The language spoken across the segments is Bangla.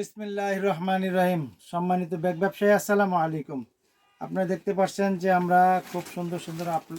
বিসমিল্লাহ রহমান রহিম সম্মানিত ব্যাগ ব্যবসায়ী, আসসালামু আলাইকুম। আপনারা দেখতে পাচ্ছেন যে আমরা খুব সুন্দর সুন্দর আপ-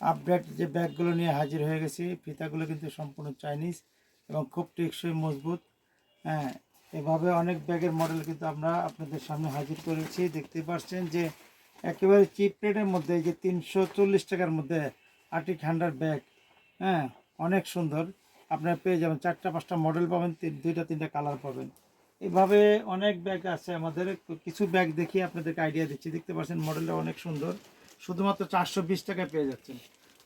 আপডেট যে ব্যাগগুলো নিয়ে হাজির হয়ে গেছি। ফিতাগুলো কিন্তু সম্পূর্ণ চাইনিজ এবং খুব টেকসই, মজবুত। হ্যাঁ এভাবে অনেক ব্যাগের মডেল কিন্তু আমরা আপনাদের সামনে হাজির করেছি। দেখতে পাচ্ছেন যে একেবারে চিপ রেটের মধ্যে যে তিনশো চল্লিশ টাকার মধ্যে আর্টিক হান্ড্রেড ব্যাগ। হ্যাঁ অনেক সুন্দর। আপনারা পেয়ে যাবেন, চারটা পাঁচটা মডেল পাবেন দুইটা, তিনটা কালার পাবেন। এভাবে অনেক ব্যাগ আছে আমাদের। কিছু ব্যাগ দেখিয়ে আপনাদেরকে আইডিয়া দিচ্ছি। দেখতে পাচ্ছেন মডেলটা অনেক সুন্দর। শুধুমাত্র চারশো বিশ টাকায় পেয়ে যাচ্ছেন।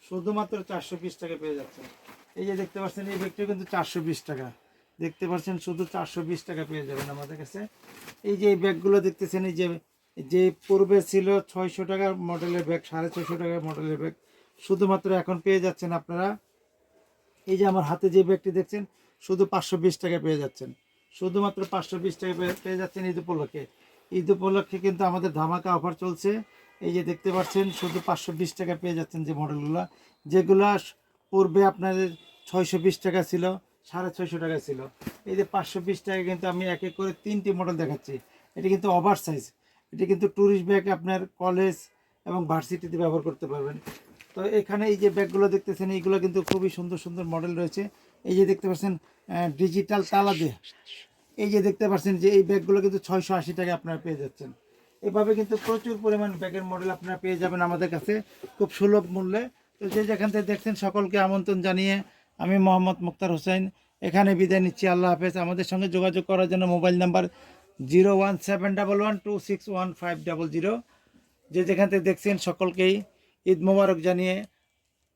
শুধুমাত্র চারশো বিশ টাকা পেয়ে যাচ্ছেন। এই যে দেখতে পাচ্ছেন, এই ব্যাগটা কিন্তু চারশো বিশ টাকা। দেখতে পাচ্ছেন, শুধু চারশো বিশ টাকা পেয়ে যাবেন আমাদের কাছে। এই যে এই ব্যাগগুলো দেখতেছেন, এই যে যে পূর্বে ছিল ছয়শো টাকার মডেলের ব্যাগ সাড়ে ছয়শো টাকার মডেলের ব্যাগ শুধুমাত্র এখন পেয়ে যাচ্ছেন আপনারা। এই যে আমার হাতে যে ব্যাগটি দেখছেন, শুধু পাঁচশো বিশ টাকা পেয়ে যাচ্ছেন। শুধুমাত্র পাঁচশো বিশ টাকা পেয়ে- যাচ্ছেন ঈদ উপলক্ষে। ঈদ উপলক্ষে কিন্তু আমাদের ধামাকা অফার চলছে। এই যে দেখতে পাচ্ছেন, শুধু পাঁচশো বিশ টাকা পেয়ে যাচ্ছেন যে মডেলগুলো, যেগুলো পূর্বে আপনাদের ছয়শো বিশ টাকা ছিল, সাড়ে ছয়শো টাকা ছিল। এই যে পাঁচশো বিশ টাকা কিন্তু আমি এক এক করে তিনটি মডেল দেখাচ্ছি। এটি কিন্তু ওভার সাইজ। এটি কিন্তু ট্যুরিস্ট ব্যাগ আপনার কলেজ এবং ভার্সিটিতে ব্যবহার করতে পারবেন। তো এখানে এই যে ব্যাগগুলো দেখতেছেন, এইগুলো কিন্তু খুবই সুন্দর সুন্দর মডেল রয়েছে। এই যে দেখতে পাচ্ছেন ডিজিটাল তালা দিয়ে। এই যে দেখতে পাচ্ছেন যে এই ব্যাগগুলো কিন্তু ছয়শো আশি টাকা আপনারা পেয়ে যাচ্ছেন। এভাবে কিন্তু প্রচুর পরিমাণ ব্যাগের মডেল আপনারা পেয়ে যাবেন আমাদের কাছে, খুব সুলভ মূল্যে। তো যে যেখান থেকে দেখছেন সকলকে আমন্ত্রণ জানিয়ে আমি মোহাম্মদ মুক্তার হোসেন। এখানে বিদায় নিচ্ছি, আল্লাহ হাফেজ। আমাদের সঙ্গে যোগাযোগ করার জন্য mobile number zero one seven double one two six one five double zero. যে যেখান থেকে দেখছেন সকলকেই ঈদ মোবারক জানিয়ে